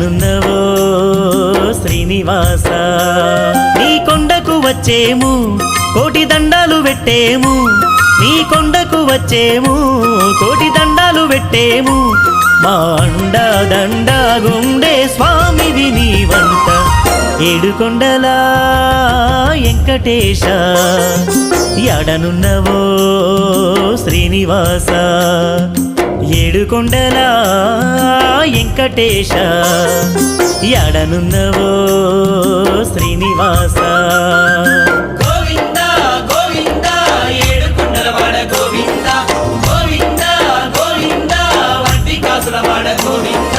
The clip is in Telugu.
ఎడనున్నవో శ్రీనివాస? నీ కొండకు వచ్చేము కోటి దండాలు పెట్టేము. నీ కొండకు వచ్చేము కోటి దండాలు పెట్టేము. మా అండ దండ గుండే స్వామివి నీ వంట. ఏడుకొండలా వెంకటేశ? ఎడనున్నవో శ్రీనివాస? ఏడుకొండలా వెంకటేశ ఎడనున్నవో శ్రీనివాస. గోవింద గోవింద గోవింద.